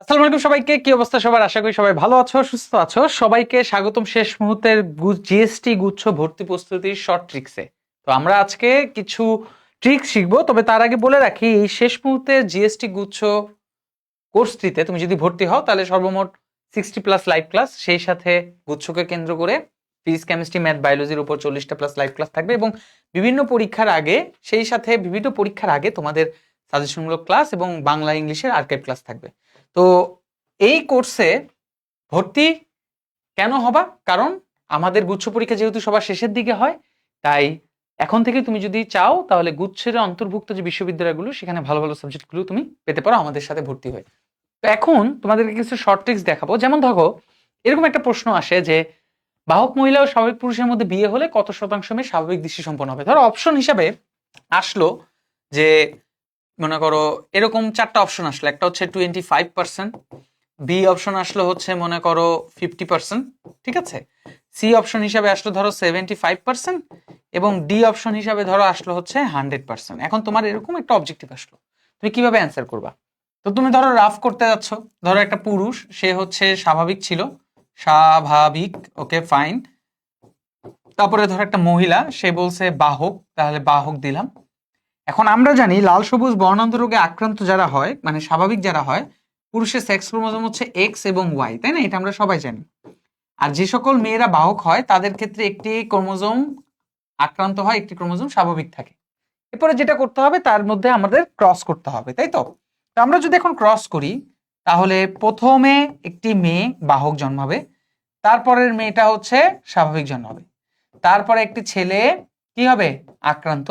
আসসালামু আলাইকুম সবাইকে, কি অবস্থা সবার? আশা করি সবাই ভালো আছো, সুস্থ আছো। সবাইকে স্বাগতম শেষ মুহূর্তের জিএসটি গুচ্ছ ভর্তি প্রস্তুতির শর্ট ট্রিক্সে তো আমরা আজকে কিছু ট্রিক্স শিখব, তবে তার আগে বলে রাখি, এই শেষ মুহূর্তে জিএসটি গুচ্ছ কোর্সটিতে তুমি যদি ভর্তি হও, তাহলে সর্বমোট সিক্সটি প্লাস লাইভ ক্লাস সেই সাথে গুচ্ছকে কেন্দ্র করে ফিজিক্স কেমিস্ট্রি ম্যাথ বায়োলজির উপর চল্লিশটা প্লাস লাইভ ক্লাস থাকবে এবং বিভিন্ন পরীক্ষার আগে, সেই সাথে বিভিন্ন পরীক্ষার আগে তোমাদের সাজেশনমূলক ক্লাস এবং বাংলা, ইংলিশের আর্কাইভ ক্লাস থাকবে। তো এই কোর্সে ভর্তি কেন হবা? কারণ আমাদের গুচ্ছ পরীক্ষা যেহেতু সবার শেষের দিকে হয়, তাই এখন থেকে তুমি যদি চাও, তাহলে গুচ্ছের অন্তর্ভুক্ত যে বিশ্ববিদ্যালয়গুলো, সেখানে ভালো ভালো সাবজেক্টগুলো তুমি পেতে পারো, আমাদের সাথে ভর্তি হয়ে। তো এখন তোমাদেরকে কিছু শর্ট ট্রিক্স দেখাবো। যেমন ধরো, এরকম একটা প্রশ্ন আসে যে, বাহক মহিলা ও স্বাভাবিক পুরুষের মধ্যে বিয়ে হলে কত শতাংশ মেয়ে স্বাভাবিক দৃষ্টি সম্পন্ন হবে? ধরো অপশন হিসাবে আসলো যে মনে করো, এরকম চারটা অপশন আসলো। একটা হচ্ছে twenty five percent B option আসলো হচ্ছে মনে করো ফিফটি পার্সেন্ট ঠিক আছে? সি অপশন হিসাবে আসলো ধরো সেভেন্টি ফাইভ পার্সেন্ট এবং ডি অপশন হিসাবে ধরো আসলো হচ্ছে হান্ড্রেড পার্সেন্ট এখন তোমার এরকম একটা অবজেক্টিভ আসলো। তুমি কীভাবে অ্যান্সার করবা? তো তুমি ধরো রাফ করতে যাচ্ছ। ধরো একটা পুরুষ, সে হচ্ছে স্বাভাবিক ছিল, স্বাভাবিক ওকে ফাইন তারপরে ধরো একটা মহিলা, সে বলছে বাহক, তাহলে বাহক দিলাম। এখন আমরা জানি লাল সবুজ বর্ণান্ত রোগে আক্রান্ত যারা হয় মানে স্বাভাবিক যারা হয়, পুরুষের সেক্স ক্রোমোজোম হচ্ছে এক্স এবং ওয়াই তাই না? এটা আমরা সবাই জানি। আর যে সকল মেয়েরা বাহক হয়, তাদের ক্ষেত্রে একটি ক্রোমোজোম আক্রান্ত হয়, একটি ক্রোমোজোম স্বাভাবিক থাকে। এরপরে যেটা করতে হবে, তার মধ্যে আমাদের ক্রস করতে হবে, তাই তো? আমরা যদি এখন ক্রস করি, তাহলে প্রথমে একটি মেয়ে বাহক জন্মাবে, তারপরের মেয়েটা হচ্ছে স্বাভাবিক জন্মাবে। তারপরে একটি ছেলে কি হবে? আক্রান্ত।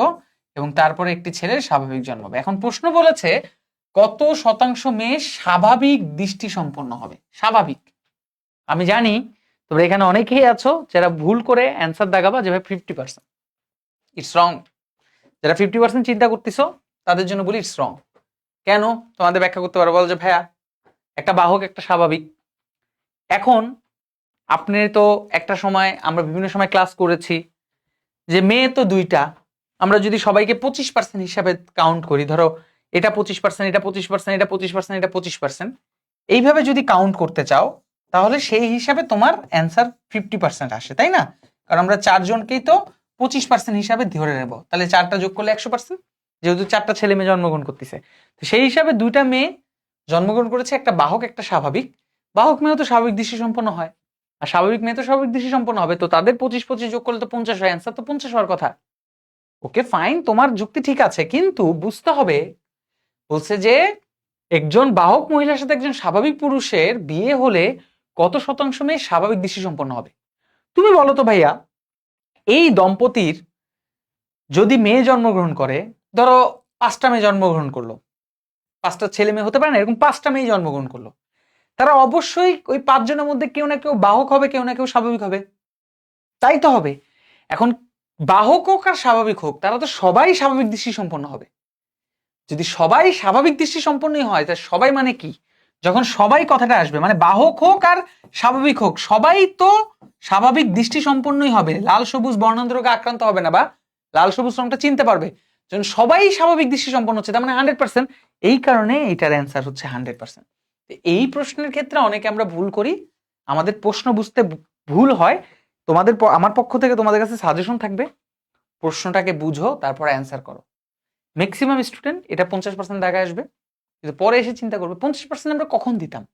এবং তারপরে একটি ছেলের স্বাভাবিক জন্মাবে এখন প্রশ্ন বলেছে, কত শতাংশ মেয়ে স্বাভাবিক দৃষ্টি সম্পন্ন হবে? স্বাভাবিক। আমি জানি, তোমরা এখানে অনেকেই আছো যারা ভুল করে অ্যান্সার দাগাবা যে ভাই ফিফটি পার্সেন্ট ইটস রং যারা ফিফটি পার্সেন্ট চিন্তা করতেছো, তাদের জন্য বলি ইটস রং কেন? তোমাদের ব্যাখ্যা করতে পারো, বলো যে ভাইয়া, একটা বাহক, একটা স্বাভাবিক। এখন, আপনি তো একটা সময়, আমরা বিভিন্ন সময় ক্লাস করেছি, যে মেয়ে তো দুইটা আমরা যদি সবাইকে পঁচিশ পার্সেন্ট হিসাবে কাউন্ট করি, ধরো এটা পঁচিশ পার্সেন্ট এটা পঁচিশ পার্সেন্ট এটা পঁচিশ পার্সেন্ট এটা পঁচিশ পার্সেন্ট এইভাবে যদি কাউন্ট করতে চাও, তাহলে সেই হিসাবে তোমার অ্যান্সার ফিফটি পার্সেন্ট আসে, তাই না? কারণ আমরা চারজনকেই তো পঁচিশ পার্সেন্ট হিসাবে ধরে নেব। তাহলে চারটা যোগ করলে একশো পার্সেন্ট যেহেতু চারটা ছেলে মেয়ে জন্মগ্রহণ করতেছে। তো সেই হিসাবে দুইটা মেয়ে জন্মগ্রহণ করেছে একটা বাহক, একটা স্বাভাবিক। বাহক মেয়েও তো স্বাভাবিক দৃষ্টি সম্পন্ন হয়। আর স্বাভাবিক মেয়ে তো স্বাভাবিক দৃষ্টি সম্পন্ন হবে, তো তাদের পঁচিশ পঁচিশ যোগ করলে তো পঞ্চাশ হয় অ্যান্সার তো পঞ্চাশ হওয়ার কথা। ওকে ফাইন তোমার যুক্তি ঠিক আছে, কিন্তু বুঝতে হবে, বলছে যে একজন বাহক মহিলার সাথে একজন স্বাভাবিক পুরুষের বিয়ে হলে কত শতাংশ মেয়ে স্বাভাবিক দৃষ্টি সম্পন্ন হবে? তুমি বলো তো ভাইয়া, এই দম্পতির যদি মেয়ে জন্মগ্রহণ করে, ধরো পাঁচটা মেয়ে জন্মগ্রহণ করল, পাঁচটা ছেলে মেয়ে হতে পারে না, এরকম পাঁচটা মেয়ে জন্মগ্রহণ করল, তারা অবশ্যই ওই পাঁচজনের মধ্যে কেউ না কেউ বাহক হবে, কেউ না কেউ স্বাভাবিক হবে, তাই তো হবে। এখন বাহক হোক আর স্বাভাবিক হোক, তারা তো সবাই স্বাভাবিক দৃষ্টি সম্পন্ন হবে। যদি সবাই স্বাভাবিক দৃষ্টি সম্পন্নই হয় তা সবাই মানে কি? যখন সবাই কথাটা আসবে মানে বাহক হোক আর স্বাভাবিক হোক, সবাই তো স্বাভাবিক দৃষ্টি সম্পন্নই হবে। লাল, সবুজ বর্ণান্ত রোগে আক্রান্ত হবে না বা লাল, সবুজ রংটা চিনতে পারবে। যখন সবাই স্বাভাবিক দৃষ্টি সম্পন্ন হচ্ছে, তার মানে হান্ড্রেড পার্সেন্ট এই কারণে এইটার অ্যান্সার হচ্ছে হান্ড্রেড পার্সেন্ট এই প্রশ্নের ক্ষেত্রে অনেকে আমরা ভুল করি, আমাদের প্রশ্ন বুঝতে ভুল হয়। তোমাদের আমার পক্ষ থেকে তোমাদের কাছে সাজেশন থাকবে। প্রশ্নটাকে বুঝো, তারপর অ্যান্সার করো। ম্যাক্সিমাম স্টুডেন্ট এটা পঞ্চাশ পার্সেন্ট জায়গায় আসবে। কিন্তু পরে এসে চিন্তা করবে, পঞ্চাশ পার্সেন্ট আমরা কখন দিতাম?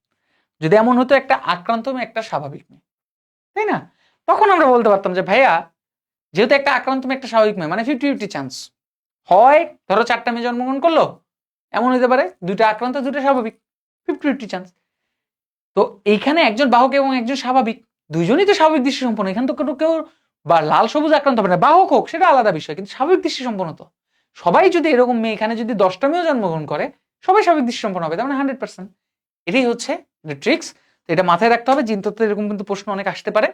যদি এমন হতো একটা আক্রান্ত মেয়ে একটা স্বাভাবিক মেয়ে। তাই না? তখন আমরা বলতে পারতাম যে, ভাইয়া, যেহেতু একটা আক্রান্ত মেয়ে একটা স্বাভাবিক মেয়ে মানে ফিফটি ফিফটি চান্স হয়, ধরো চারটা মেয়ে জন্মগ্রহণ করল, এমন হতে পারে, দুইটা আক্রান্ত দুটো স্বাভাবিক। ফিফটি ফিফটি চান্স তো এইখানে একজন বাহক এবং একজন স্বাভাবিক। দুইজনই তো স্বাভাবিক দৃষ্টি সম্পন্ন এখানে তো কেউ কেউ বা লাল সবুজ আক্রান্ত হবে না বাহক হোক সেটা আলাদা বিষয়, কিন্তু স্বাভাবিক দৃষ্টি সম্পন্ন তো। সবাই যদি এরকম মেয়ে, এখানে যদি দশটা মেয়েও জন্মগ্রহণ করে, সবাই স্বাভাবিক দৃষ্টি সম্পন্ন হবে, তার মানে হান্ড্রেড পার্সেন্ট। এটাই হচ্ছে ট্রিক্স তো এটা মাথায় রাখতে হবে জিনতত্ত্বে এরকম কিন্তু প্রশ্ন অনেক আসতে পারে।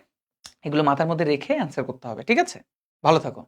এগুলো মাথার মধ্যে রেখে অ্যান্সার করতে হবে, ঠিক আছে? ভালো থাকো।